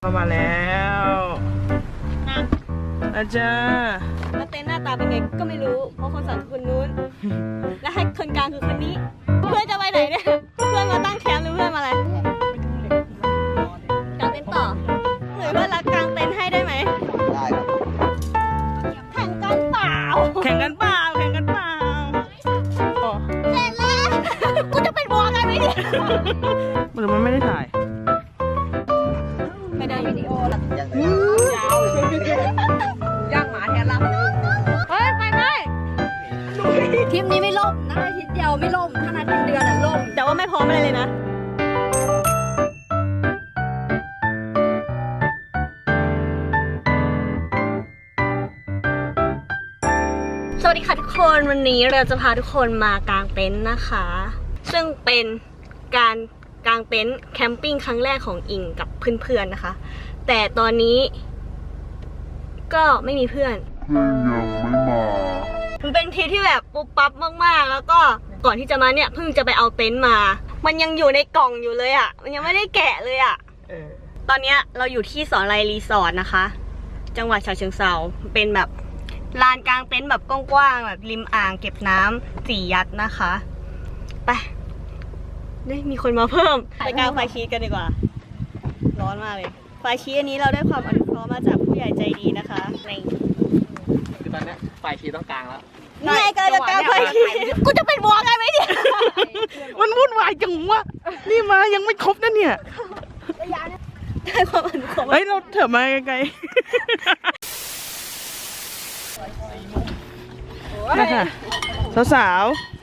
เข้ามาแล้วอาจารย์แล้วเต้นหน้าตาเป็นไงก็ไม่รู้ เพราะคนสั่งคือคนนู้น และให้คนกลางคือคนนี้ เพื่อนจะไปไหนเนี่ย เพื่อนมาตั้งแคมป์หรือเพื่อนมาอะไรกางเต็นท์ต่อหรือว่ารักกางเต็นท์ให้ได้ไหม ได้ครับแข่งกันเปล่า แข่งกันเปล่า แข่งกันเปล่าโอ้เสร็จแล้ว กูจะเป็นบัวกันไหมเนี่ยหรือมันไม่ได้ถ่าย ไม่ได้วิดีโอหรอกยังไงย่างหมาแทนลำเฮ้ยไปไหมทริปนี้ไม่ล่มนะอาทิตย์เดียวไม่ล่มถ้านัดเป็นเดือนอะล่มแต่ว่าไม่พร้อมอะไรเลยนะสวัสดีค่ะทุกคนวันนี้เราจะพาทุกคนมากางเต็นท์นะคะ ซึ่งเป็นการ กางเต็นท์แคมปิ้งครั้งแรกของอิงกับเพื่อนๆนะคะ แต่ตอนนี้ ก็ไม่มีเพื่อนมันเป็นทริปที่แบบปุ๊บปั๊บมากๆ แล้วก็ก่อนที่จะมาเนี่ยเพิ่งจะไปเอาเต็นท์มา มันยังอยู่ในกล่องอยู่เลยอะ่ะ มันยังไม่ได้แกะเลยอะ่ะเออตอนเนี้ยเราอยู่ที่สอนไรรีสอร์ทนะคะ จังหวัดฉะเชิงเซาเป็นแบบลานกลางเต็นท์แบบกว้างๆแบบริมอ่างเก็บน้ำสี่ยัดนะคะ ไป ได้มีคนมาเพิ่มไปกลางไฟชีสกันดีกว่า ร้อนมากเลยไฟชีสอันนี้เราได้ความอนุเคราะห์มาจากผู้ใหญ่ใจดีนะคะในคือตอนเนี้ยไฟชีต้องกลางแล้วนี่ไงกำลังจะกลางไฟชีสกูจะเป็นบัวกันไหมเนี่ยมันวุ่นวายจังวะนี่มายังไม่ครบนะเนี่ยได้ความอนุเคราะห์เฮ้ยเราเถอะมาไกลๆนะคะสาวๆ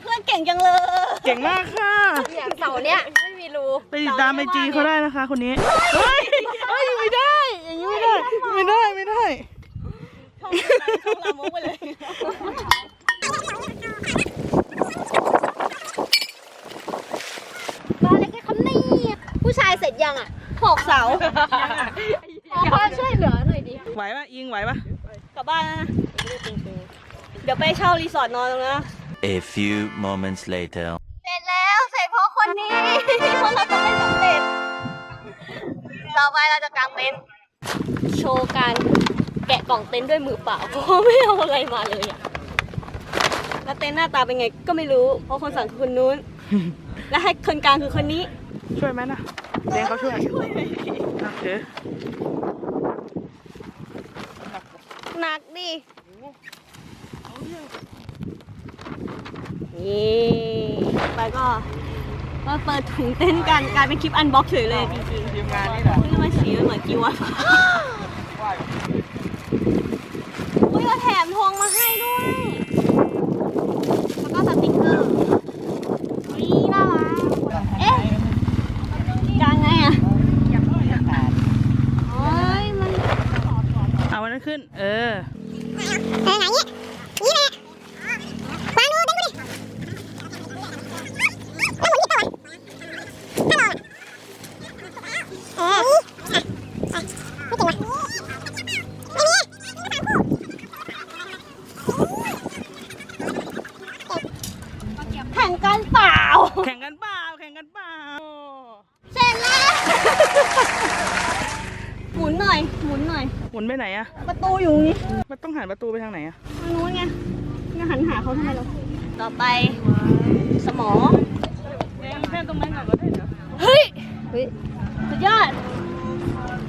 เพื่อนเก่งจังเลยเก่งมากค่ะ อย่างเสาเนี้ยไม่มีรูไปติดตามไอจีเขาได้นะคะ คนนี้ เฮ้ยเฮ้ยไม่ได้ อย่างนี้ไม่ได้ ไม่ได้ ไม่ได้ ช่องช่องลามกไปเลย มาอะไรกันครับนี่ผู้ ชายเสร็จยังอะหกเสาขอความช่วยเหลือหน่อยดิ ไหวปะอิงไหวปะกลับบ้านแล้วนะ เดี๋ยวไปเช่ารีสอร์ทนอนตรงนั้นนะ A few moments later. เสร็จแล้วเสร็จเพราะคนนี้เพราะเราทำไม่สำเร็จ ต่อไปเราจะกางเต็นท์โชว์การแกะกล่องเต็นท์ด้วยมือเปล่าเพราะว่าไม่เอาอะไรมาเลยอะแล้วเต็นท์หน้าตาเป็นไงก็ไม่รู้ เพราะคนสั่งคือคนนู้น และให้คนกลางคือคนนี้ ช่วยไหมนะ เลี้ยงเขาช่วยโอเคหนักดินี่ไปก็มาเปิดถุงเต้นท์กันกลายเป็นคลิปอันบ็อกเฉยเลยจริงทีมงานนี่แหละๆนี่มันสีมันเหมือนกีวะอุ้ยเราแถมทองมาให้ด้วย แล้วก็สติกเกอร์นี่น่ารักเอ๊ะกางไงอะโอ้ยมัน เอาวันนั้นขึ้น เออ แข่งกันเปล่า แข่งกันเปล่า แข่งกันเปล่า เสร็จแล้ว ห มุนหน่อย หมุนหน่อย หมุนไปไหนอะประตูอยู่นี้มันต้องหันประตูไปทางไหนอะทางนู้นไงงั้นหันหาเขาทำไมเราต่อไปสมอแค่ตรงนั้นก่อนก็ได้เหรอเฮ้ยเฮ้ยสุดยอด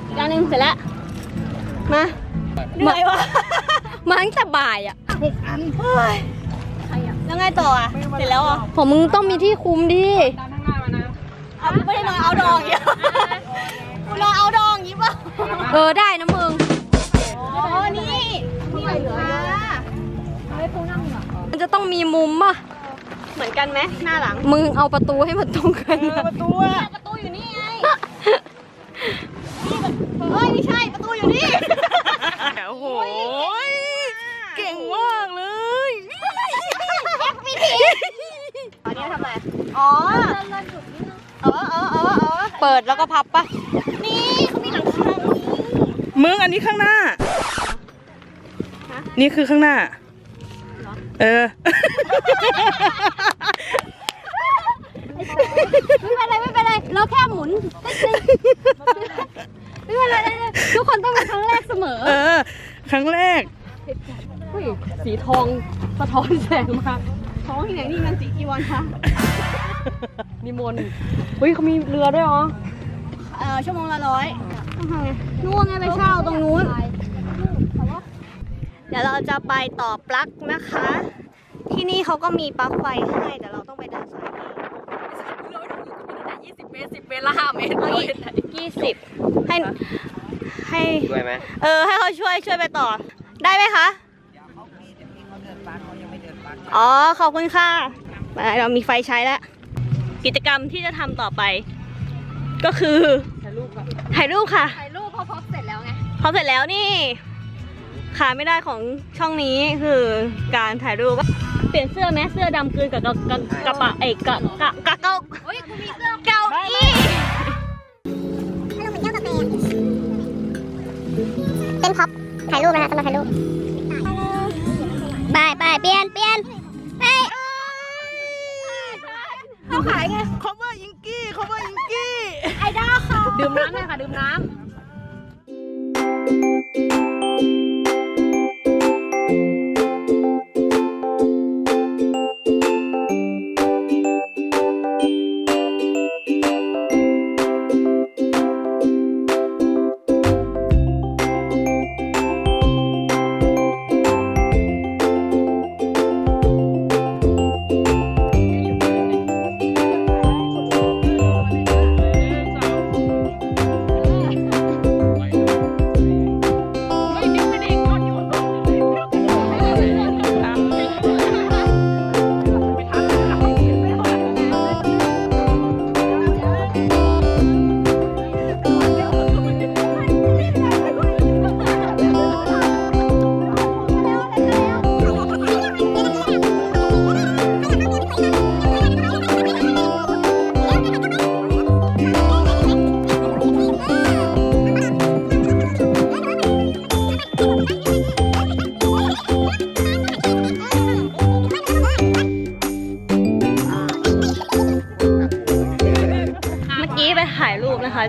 อีกอันหนึ่งเสร็จแล้ว มาเหนื่อยวะมาตั้งแต่บ่ายอะหกอันเฮ้ยแล้วไงต่ออะเสร็จแล้วอะผมมึงต้องมีที่คุมดิเอาไม่ได้นอนเอาดองอย่าง เงี้ยกูนอนเอาดองอย่างงี้ป่ะเออได้นะมึงอ๋อนี่นี่เหลือเยอะมันจะต้องมีมุมป่ะเหมือนกันไหมหน้าหลัง มึงเอาประตูให้มันตรงกันเออนะประตูอะประตูอยู่นี่ไงเฮ้ยไม่ใช่ประตูอยู่นี่โอ้โหเก่งมากเลยตอนนี้ทำอะไรอ๋อเออเออเออเออ เปิดแล้วก็พับป่ะนี่เขามีหลังคานี้มึงอันนี้ข้างหน้า นี่คือข้างหน้า เออไม่เป็นไรไม่เป็นไรเราแค่หมุนไม่เป็นไรทุกคนต้องเป็นครั้งแรกเสมอ เออ ครั้งแรกสีทองสะท้อนแสงมาท้องที่ไหนนี่เงินสีกี่วันคะนิมนต์ เฮ้ยเขามีเรือด้วยเหรอ เออชั่วโมงละร้อยนู่นไงไปเช่าตรงนู้น เดี๋ยวเราจะไปต่อปลั๊กนะคะ ที่นี่เขาก็มีปลั๊กไฟให้แต่เราต้องไปเดินสายนี้20เมตร10เมตรละ5เมตรเอาอีกยี่สิบให้ให้ด้วยไหมเออให้เขาช่วยช่วยไปต่อ ได้ไหมคะอ๋อขอบคุณค่ะมาเรามีไฟใช้แล้ว กิจกรรมที่จะทำต่อไป ก็คือถ่ายรูปค่ะถ่ายรูปค่ะถ่ายรูปพอพบเสร็จแล้วไง พอเสร็จแล้วนี่ขาดไม่ได้ของช่องนี้คือการถ่ายรูปเปลี่ยนเสื้อไหมเสื้อดำกลืนกับกระกระกระปะเอ้ยกระกระกระเก้าเฮ้ยคุณมีเสื้อเก้าอี้เป็นพ็อปถ่ายรูปนะฮะสำหรับถ่ายรูปไปไปเปลี่ยนเปลี่ยน เขาขายไง cover ยิงกี้ cover ยิงกี้ดื่มน้ำเลยค่ะ ดื่มน้ำ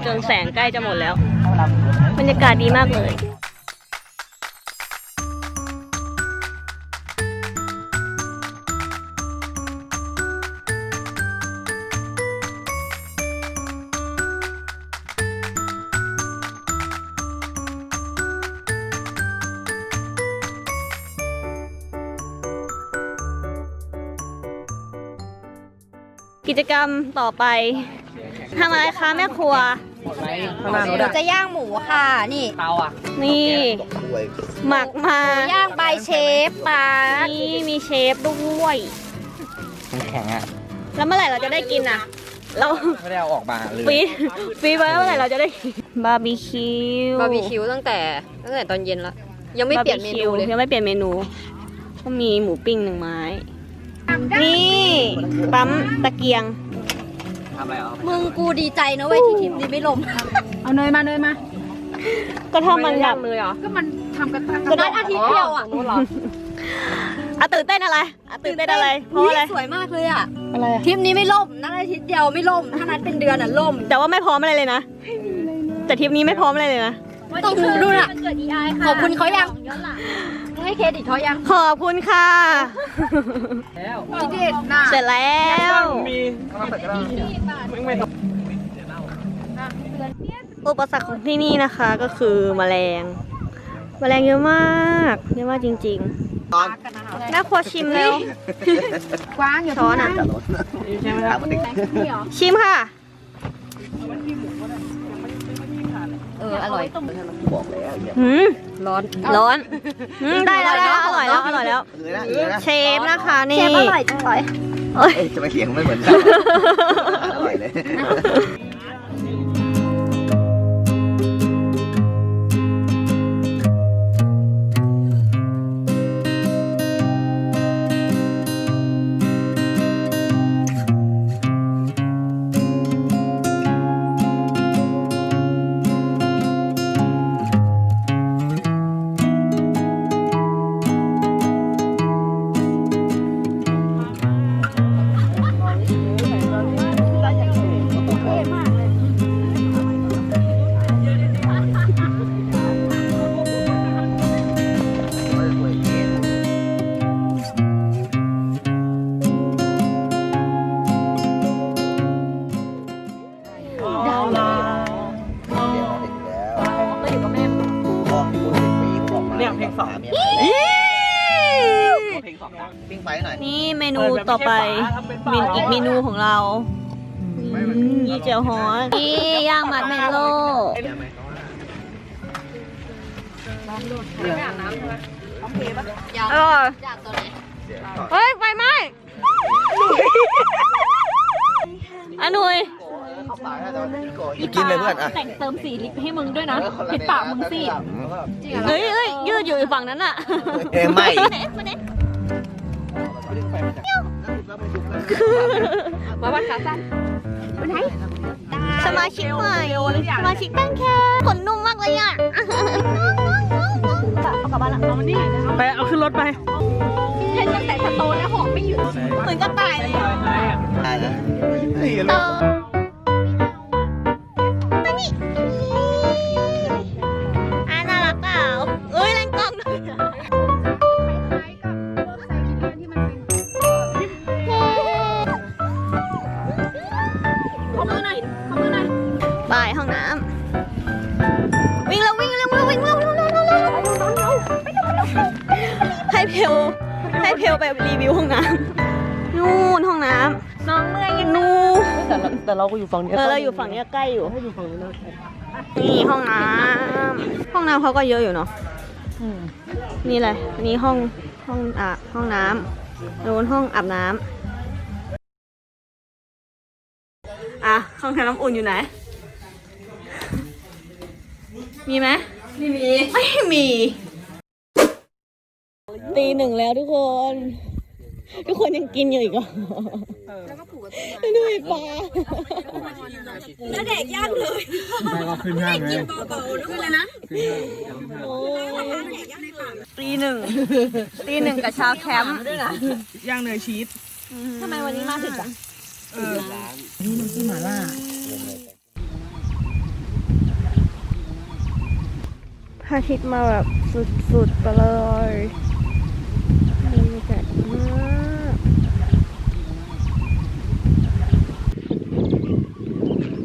จนแสงใกล้จะหมดแล้ว บรรยากาศดีมากเลยกิจกรรมต่อไป ทำอะไรคะแม่ครัวไหมข้างหน้านู้นเดี๋ยวอะจะย่างหมูค่ะ นี่ เตาอะนี่ หมักมาหมูย่างใบเชฟปลานี่มีเชฟด้วยมันแข็งอะแล้วเมื่อไหร่เราจะได้กินอะ เราไม่ได้เอาออกมาเลยฟีดฟีดไว้เมื่อไหร่เราจะได้กินบาร์บีคิวบาร์บีคิวตั้งแต่ตั้งแต่ตอนเย็นแล้วยังไม่เปลี่ยนเมนูเลยยังไม่เปลี่ยนเมนู ก็มีหมูปิ้งหนึ่งไม้ นี่ ปั๊มตะเกียง ทำอะไรอะมึงกูดีใจนะเว้ยที่ทริปนี้ไม่ล่มเอาเนยมาเนยมา ก็ถ้ามันแบบเลยเหรอ ก็มันทำกระทะก็นัดอาทิตย์เดียวอะอะตื่นเต้นอะไรอะตื่นเต้นอะไร เพราะอะไรสวยมากเลยอะอะไรอะทริปนี้ไม่ล่มนัดอาทิตย์เดียวไม่ล่มถ้านัดเป็นเดือนอะล่ม แต่ว่าไม่พร้อมอะไรเลยนะ แต่ทริปนี้ไม่พร้อมอะไรเลยนะ ต้องดูด้วยอะขอบคุณเขายัง ให้เครดิตเขายังขอบคุณค่ะ แล้วเด็ดน่ะเสร็จแล้ว มีข้าวผัดกระดาษไม่ไม่อุปสรรคของที่นี่นะคะก็คือแมลง แมลงเยอะมากเยอะมากจริงๆน่าครัวชิมแล้วกว้างอยู่ช้อนอะชิมค่ะ เอออร่อยหืมร้อนร้อนหืมได้แล้วได้แล้วอร่อยแล้วอร่อยแล้วเออนะเออนะเชฟนะคะนี่เชฟอร่อยจังเลยเอ้ยเอ้ยจะไม่เสียงไม่เหมือนกันอร่อยเลย น่อยนี่เมนูต่อไปเมนอีกเมนูของเรานี่เจียวฮอนนี่ย่างมัดเมลโล่เออเฮ้ยไฟไหม้อันนุยกินเลยเพื่อนอะแต่งเติมสีลิปให้มึงด้วยนะปิดปากมึงสิเฮ้ยเฮ้ยยืดอยู่อีกฝั่งนั้นอะเอ้ไม่ มาวัดขาสั้นสมาชิกใหม่สมาชิกแป้งแค่ขนนุ่มมากเลยอะเอากลับบ้านละเอามันนี่ไปเอาขึ้นรถไปเห็นตั้งแต่สโตนแล้วหอมไม่หยุดเหมือนกระต่ายเลยอะได้ แต่เราแต่เราก็อยู่ฝั่งนี้เออเราอยู่ฝั่งเนี้ยใกล้อยู่ ให้อยู่ฝั่งนี้นะนี่ห้องน้ำห้องน้ำเขาก็เยอะอยู่เนาะอืมนี่เลยอันนี้ห้องห้องอะห้องน้ำนู้นห้องอาบน้ำอะห้องน้ำอุ่นอยู่ไหน มีไหมไม่มีไม่มีตีหนึ่งแล้วทุกคน ทุกคนยังกินอยู่อีกเหรอแล้วก็ผูกดูอีปลาแล้วเด็กย่างเลยตีหนึ่งตีหนึ่งกับชาวแคมป์ย่างเนยชีสทำไมวันนี้มาถึงจังเออนี่น้ำจิ้มหม่าล่าพระอาทิตย์มาแบบสุดๆไปเลยบรรยากาศดีมาก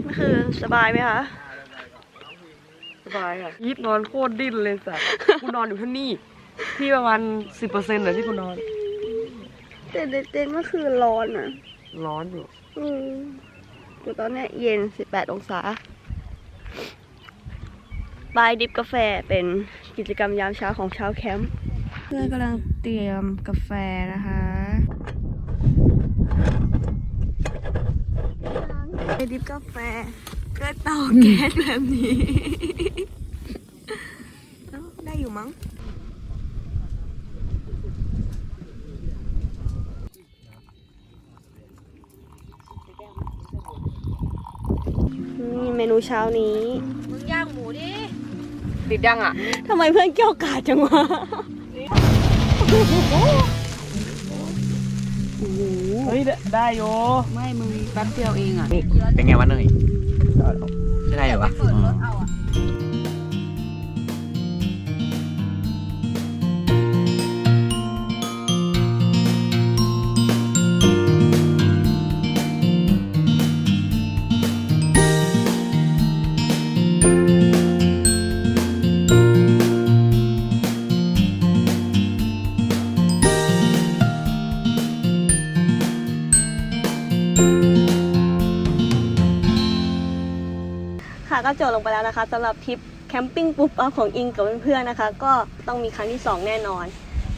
นี่คือ สบายไหมคะสบายค่ะยิบนอนโคตรดิ้นเลยสัตว์กูนอนอยู่ที่นี่ ที่ประมาณสิบเปอร์เซ็นต์เลยที่กูนอน แต่เต็นท์เมื่อคืนร้อนอะ ร้อนอยู่อืมแต่ตอนเนี้ยเย็น18องศาบายดิบกาแฟเป็นกิจกรรมยามเช้าของชาวแคมป์เพื่อนกำลังเตรียมกาแฟนะคะบายดิบกาแฟ ก็เตาแก๊สแบบนี้เอ้าได้อยู่มั้งนี่เมนูเช้านี้ มึงย่างหมูดิติดยังอะทำไมเพื่อนเกี่ยวกาดจังวะเฮ้ยได้โยไม่มึงแป๊บเดียวเองอะ เป็นไงวะเนย ใช่ได้เหรอวะ เปิดรถเอาอะ ค่ะก็จบลงไปแล้วนะคะสำหรับทริปแคมปิ้งปุ๊บอัพของอิงกับเพื่อนๆนะคะ ก็ต้องมีครั้งที่ 2 แน่นอน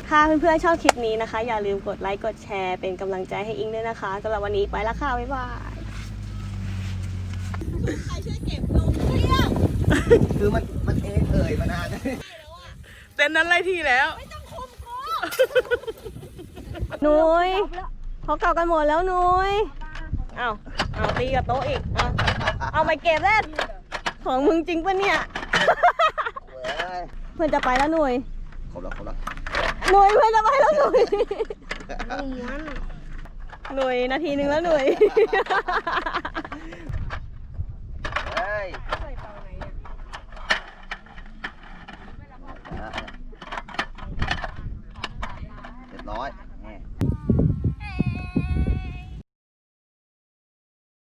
ถ้าเพื่อนๆชอบคลิปนี้นะคะ อย่าลืมกดไลค์กดแชร์เป็นกำลังใจให้อิงด้วยนะคะสำหรับวันนี้ไปแล้วค่ะ บ๊ายบายคือมันมันเองเอ่ยมานานเต็นท์นั้นไล่ที่แล้วนุ้ยเขาเก่ากันหมดแล้วนุ้ยเอาเอาตีกับโต๊ะอีกเอาเอาไปเก็บเล่น ของมึงจริงปะเนี่ย เพื่อนจะไปแล้วหนุ่ยครบแล้วครบแล้วหนุ่ยเพื่อนจะไปแล้วหนุ่ยหนุ่ยนาทีหนึ่งแล้วหนุ่ย